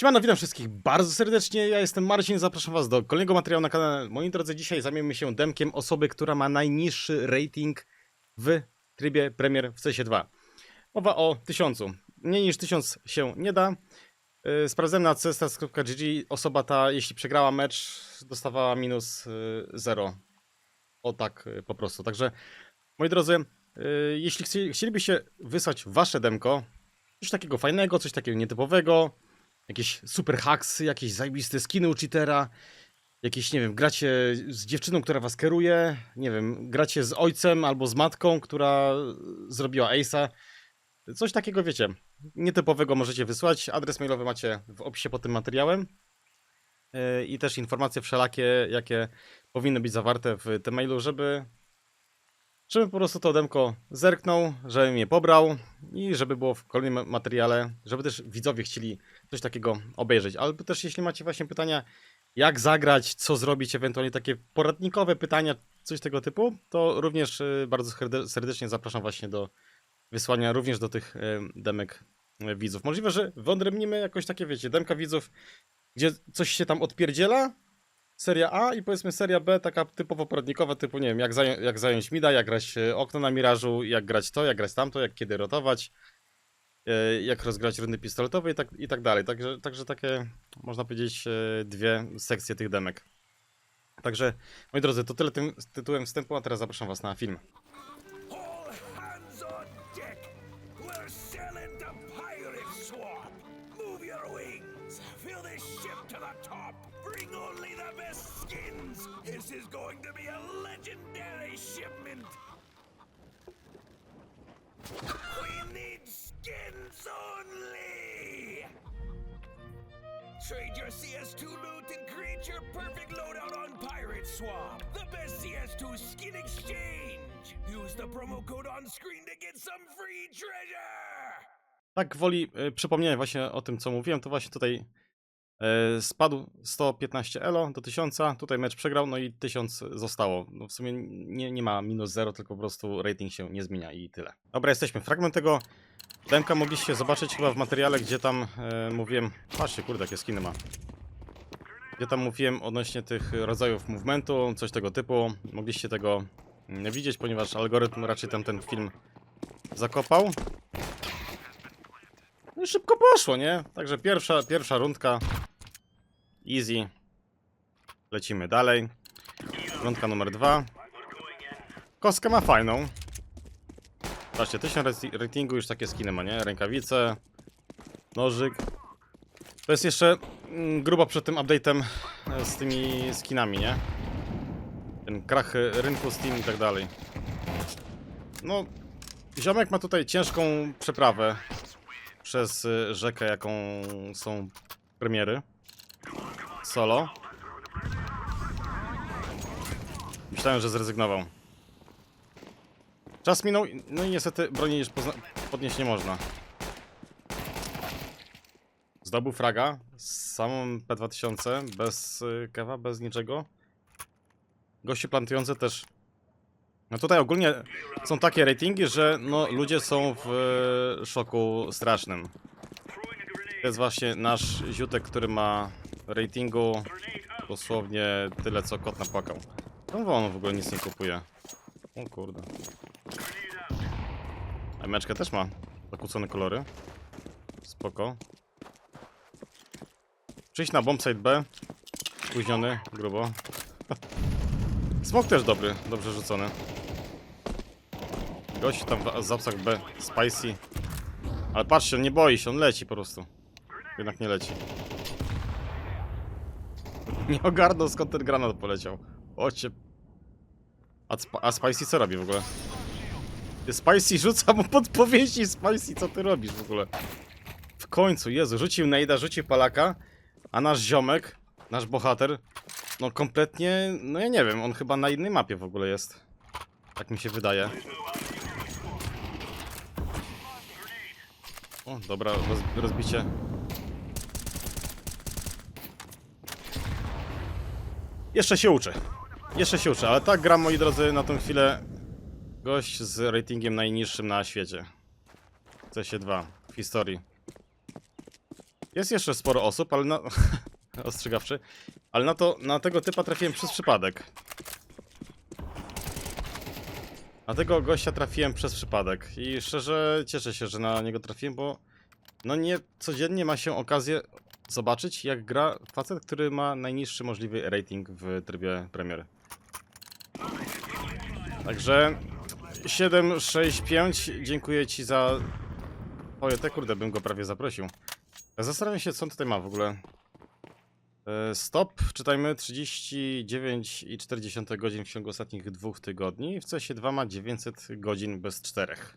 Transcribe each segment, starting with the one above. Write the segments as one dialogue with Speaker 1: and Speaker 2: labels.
Speaker 1: Siemano, witam wszystkich bardzo serdecznie, ja jestem Marcin, zapraszam was do kolejnego materiału na kanale. Moi drodzy, dzisiaj zajmiemy się demkiem osoby, która ma najniższy rating w trybie Premier w CS2. Mowa o 1000. Mniej niż 1000 się nie da. Yy, Sprawdzałem na cstas.gg, osoba ta, jeśli przegrała mecz, dostawała minus 0. O tak yy, po prostu. Także, moi drodzy, jeśli chci- chcielibyście wysłać wasze demko, coś takiego fajnego, coś takiego nietypowego, jakieś super hacksy, jakieś zajebiste skiny u cheatera, jakieś, nie wiem, gracie z dziewczyną, która was kieruje, nie wiem, gracie z ojcem albo z matką, która zrobiła ace'a. Coś takiego, wiecie, nietypowego możecie wysłać. Adres mailowy macie w opisie pod tym materiałem. Yy, I też informacje wszelakie, jakie powinny być zawarte w tym mailu, żeby żeby po prostu to demko zerknął, żeby mnie pobrał i żeby było w kolejnym materiale, żeby też widzowie chcieli coś takiego obejrzeć. Albo też jeśli macie właśnie pytania, jak zagrać, co zrobić, ewentualnie takie poradnikowe pytania, coś tego typu, to również y, bardzo serde- serdecznie zapraszam właśnie do wysłania również do tych y, demek y, widzów. Możliwe, że wyodrębnimy jakoś takie, wiecie, demka widzów, gdzie coś się tam odpierdziela, seria A i powiedzmy seria B, taka typowo poradnikowa, typu nie wiem, jak, zają jak zająć mida, jak grać e, okno na mirażu, jak grać to, jak grać tamto, jak kiedy rotować, e, jak rozgrać rundy pistoletowe i tak, i tak dalej. Także, także takie, można powiedzieć, e, dwie sekcje tych demek. Także, moi drodzy, to tyle tym tytułem wstępu, a teraz zapraszam was na film.
Speaker 2: Only! Trade your CS2 loot and create your perfect loadout on Pirate Swap. The best CS2 skin exchange. Use the promo code on screen to get some free treasure.
Speaker 1: Tak woli e, przypomnienia właśnie o tym, co mówiłem, to właśnie tutaj e, spadł 115 elo do 1000, tutaj mecz przegrał, no i 1000 zostało. No w sumie nie, nie ma minus 0, tylko po prostu rating się nie zmienia i tyle. Dobra, jesteśmy. Fragment tego demka mogliście zobaczyć chyba w materiale, gdzie tam e, mówiłem... Patrzcie, kurde, jakie skiny ma. Gdzie tam mówiłem odnośnie tych rodzajów movementu, coś tego typu. Mogliście tego nie widzieć, ponieważ algorytm raczej tam ten film zakopał. No i szybko poszło, nie? Także pierwsza, pierwsza rundka. Easy. Lecimy dalej. Rundka numer dwa. Kostka ma fajną. Patrzcie, 1000 rati- ratingu, już takie skiny ma, nie? Rękawice, nożyk. To jest jeszcze mm, grubo przed tym update'em e, z tymi skinami, nie? Ten krach e, rynku Steam i tak dalej. No, ziomek ma tutaj ciężką przeprawę przez y, rzekę, jaką są premiery. Solo. Myślałem, że zrezygnował. Czas minął, no i niestety broni już podnieść nie można. Zdobył fraga z samą P2000, bez y, kewa, bez niczego. Gości plantujące też no tutaj ogólnie są takie ratingi, że no, ludzie są w e, szoku strasznym. To jest właśnie nasz ziutek, który ma ratingu dosłownie tyle, co kot napłakał. No on w ogóle nic nie kupuje. O kurde. A meczkę też ma zakłócone kolory. Spoko. Przyjść na bombsite B. Spóźniony, grubo. Smok też dobry, dobrze rzucony. Gość tam w zapsach B, spicy. Ale patrzcie, on nie boi się, on leci po prostu. Jednak nie leci. Nie ogarnął skąd ten granat poleciał. Ocie. A, a Spicy co robi w ogóle? Spicy rzuca mu podpowiedzi, Spicy co ty robisz w ogóle? W końcu, Jezu, rzucił Nejda, rzucił Palaka, a nasz ziomek, nasz bohater, no kompletnie, no ja nie wiem, on chyba na innej mapie w ogóle jest. Tak mi się wydaje. O, dobra, roz, rozbicie. Jeszcze się uczę. Jeszcze się uczę, ale tak gram, moi drodzy, na tą chwilę gość z ratingiem najniższym na świecie. W CS2 w historii. Jest jeszcze sporo osób, ale na... Ostrzegawczy. Ale na to, na tego typa trafiłem przez przypadek. Na tego gościa trafiłem przez przypadek. I szczerze cieszę się, że na niego trafiłem, bo... No nie codziennie ma się okazję zobaczyć, jak gra facet, który ma najniższy możliwy rating w trybie Premier. Także 765, dziękuję ci za... Oje, te kurde, bym go prawie zaprosił. Zastanawiam się, co on tutaj ma w ogóle. E, Stop, czytajmy 39,4 godzin w ciągu ostatnich dwóch tygodni. W CS2 ma 900 godzin bez czterech.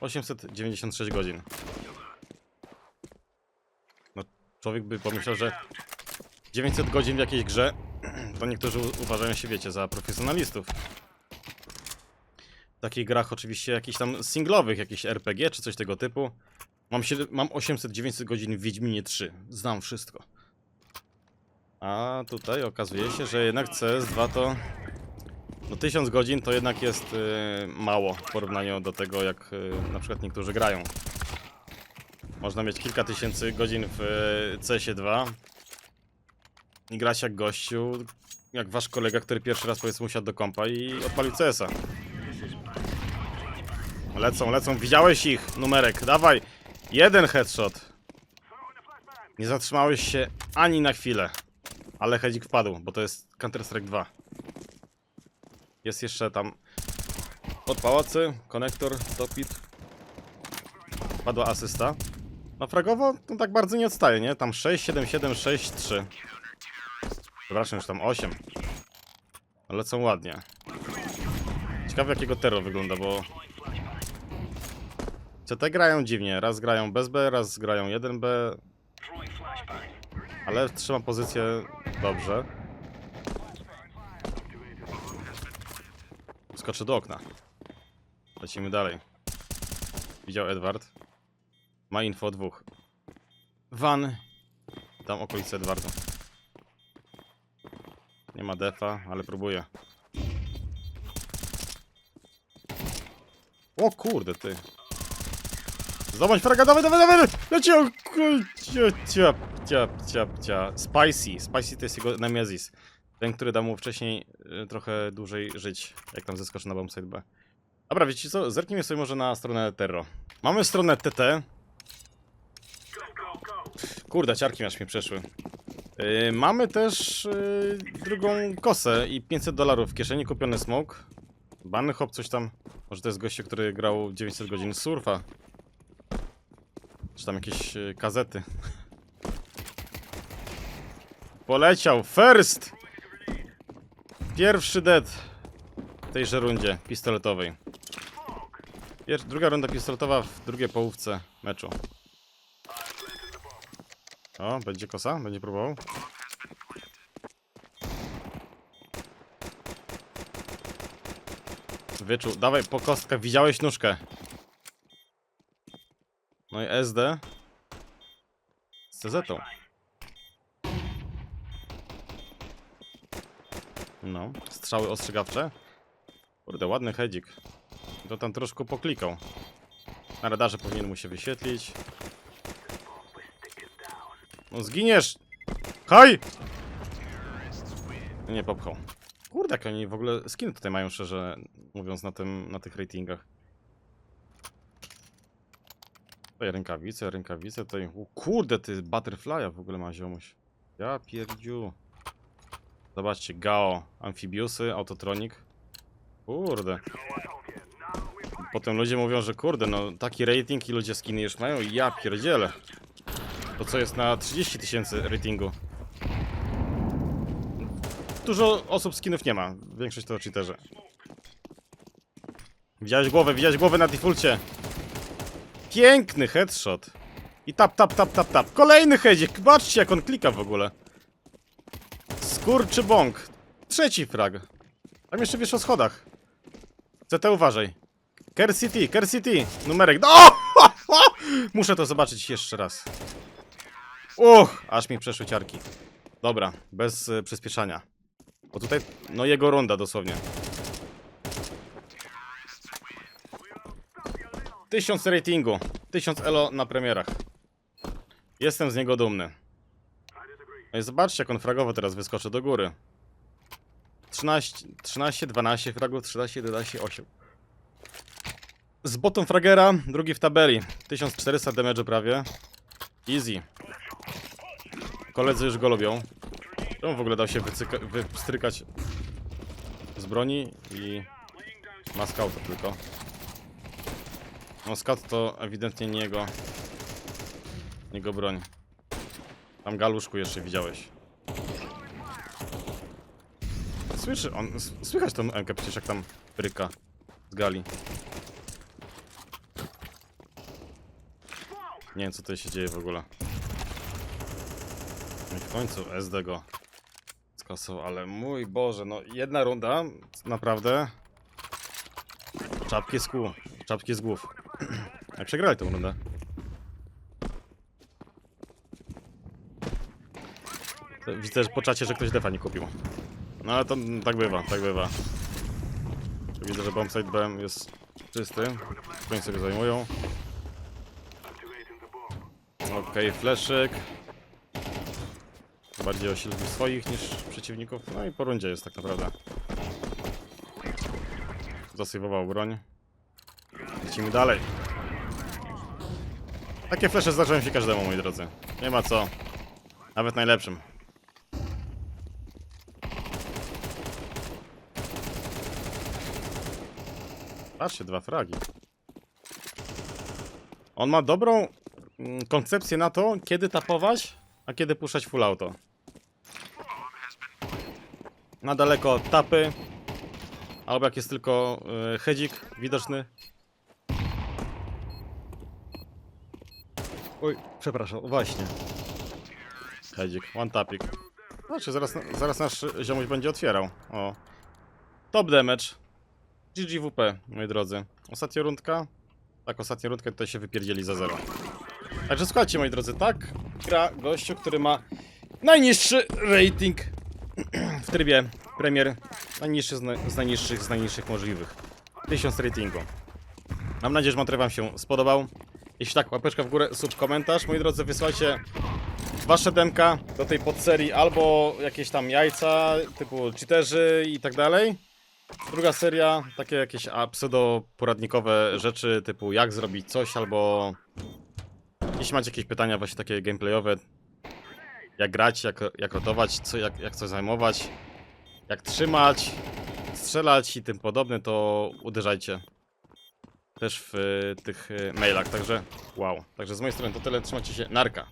Speaker 1: 896 godzin. No, człowiek by pomyślał, że 900 godzin w jakiejś grze, to niektórzy uważają się, wiecie, za profesjonalistów. Takich grach oczywiście jakichś tam singlowych, jakieś RPG czy coś tego typu. Mam, mam 800-900 godzin w Wiedźminie 3. Znam wszystko. A tutaj okazuje się, że jednak CS2 to... No 1000 godzin to jednak jest y, mało w porównaniu do tego, jak y, na przykład niektórzy grają. Można mieć kilka tysięcy godzin w y, CS2 i grać jak gościu, jak wasz kolega, który pierwszy raz powiedzmy usiadł do kompa i odpalił CS-a. Lecą, lecą. Widziałeś ich? Numerek, dawaj. Jeden headshot. Nie zatrzymałeś się ani na chwilę. Ale hedzik wpadł, bo to jest Counter-Strike 2. Jest jeszcze tam od pałacy, konektor, topit. Padła asysta. No fragowo to tak bardzo nie odstaje, nie? Tam 6, 7, 7, 6, 3. Przepraszam, już tam 8. Lecą ładnie. Ciekawe jakiego terror wygląda, bo CT grają dziwnie. Raz grają bez B, raz grają 1B. Ale trzyma pozycję dobrze. Skoczy do okna. Lecimy dalej. Widział Edward. Ma info o dwóch. Van. Tam okolice Edwarda. Nie ma defa, ale próbuje. O kurde ty. Zdobądź fraga, dawaj, dawaj, dawaj! Leci, o cia, cia, cia, cia. Spicy, Spicy to jest jego Nemesis. Ten, który dał mu wcześniej y, trochę dłużej żyć, jak tam zeskoczy na bombsite B. Dobra, wiecie co, zerknijmy sobie może na stronę Terro. Mamy stronę TT. Kurde, ciarki aż mi przeszły. Yy, mamy też yy, drugą kosę i 500 dolarów w kieszeni, kupiony smoke. Banny hop, coś tam. Może to jest gościu, który grał 900 godzin surfa. Czy tam jakieś y, kazety. Poleciał. First! Pierwszy dead w tejże rundzie pistoletowej. Pier druga runda pistoletowa w drugiej połówce meczu. O, będzie kosa? Będzie próbował? Wyczuł. Dawaj, po kostkę. Widziałeś nóżkę. No i SD. Z CZ. -ą. No, strzały ostrzegawcze. Kurde, ładny hedzik. To tam troszkę poklikał. Na radarze powinien mu się wyświetlić. No zginiesz! Haj! Nie popchał. Kurde, jak oni w ogóle skin tutaj mają, szczerze mówiąc, na, tym, na tych ratingach. Tutaj rękawice, rękawice, tutaj... O, kurde, ty Butterfly'a w ogóle ma ziomuś. Ja pierdziu. Zobaczcie, Gao, Amphibiusy, Autotronic. Kurde. Potem ludzie mówią, że kurde, no taki rating i ludzie skiny już mają ja pierdzielę. To co jest na 30 tysięcy ratingu. Dużo osób skinów nie ma, większość to cheaterzy. Widziałeś głowę, widziałeś głowę na defaulcie. Piękny headshot. I tap, tap, tap, tap, tap. Kolejny headzik, patrzcie jak on klika w ogóle. Skurczy bąk. Trzeci frag. Tam jeszcze wiesz o schodach. CT uważaj. Care City, Care City. Numerek. O! Muszę to zobaczyć jeszcze raz. Uch, aż mi przeszły ciarki. Dobra, bez y, przyspieszania. Bo tutaj, no jego runda dosłownie. Tysiąc ratingu. Tysiąc elo na premierach. Jestem z niego dumny. No i zobaczcie, jak on fragowo teraz wyskoczy do góry. 13, 13 12 fragów, 13, 11, 8. Z botą fragera, drugi w tabeli. 1400 damage prawie. Easy. Koledzy już go lubią. Czemu w ogóle dał się wystrykać z broni i ma scouta tylko. No scout to ewidentnie nie jego, jego broń. Tam galuszku jeszcze widziałeś. Słyszy on, słychać tą MK przecież jak tam bryka z gali. Nie wiem co tutaj się dzieje w ogóle. I w końcu SD go skasował, ale mój Boże, no jedna runda, naprawdę. Czapki z kół, czapki z głów. A przegrali tą rundę. Widzę że po czacie, że ktoś defa nie kupił. No ale to tak bywa, tak bywa. Widzę, że bombsite BM jest czysty. Końcu go zajmują. Okej, fleszyk. Bardziej osilny swoich niż przeciwników. No i po rundzie jest tak naprawdę. Zasejwował broń. Lecimy dalej. Takie flesze zdarzają się każdemu, moi drodzy. Nie ma co. Nawet najlepszym. Patrzcie, dwa fragi. On ma dobrą mm, koncepcję na to, kiedy tapować, a kiedy puszczać full auto. Na daleko tapy, albo jak jest tylko y, hedzik widoczny. Oj, przepraszam, właśnie. Hedzik, one tapik. Znaczy, zaraz, zaraz nasz ziomuś będzie otwierał. O. Top damage. GGWP, moi drodzy. Ostatnia rundka. Tak, ostatnia rundka tutaj się wypierdzieli za zero. Także słuchajcie, moi drodzy, tak gra gościu, który ma najniższy rating w trybie Premier. Najniższy z, na- z najniższych, z najniższych możliwych. 1000 ratingu. Mam nadzieję, że materiał wam się spodobał. Jeśli tak, łapeczka w górę, sub, komentarz. Moi drodzy, wysłajcie wasze demka do tej podserii albo jakieś tam jajca typu cheaterzy i tak dalej. Druga seria, takie jakieś pseudo-poradnikowe rzeczy typu jak zrobić coś albo jeśli macie jakieś pytania właśnie takie gameplayowe, jak grać, jak, jak rotować, co, jak, jak coś zajmować, jak trzymać, strzelać i tym podobne, to uderzajcie też w y, tych y, mailach, także wow. Także z mojej strony to tyle, trzymajcie się, narka.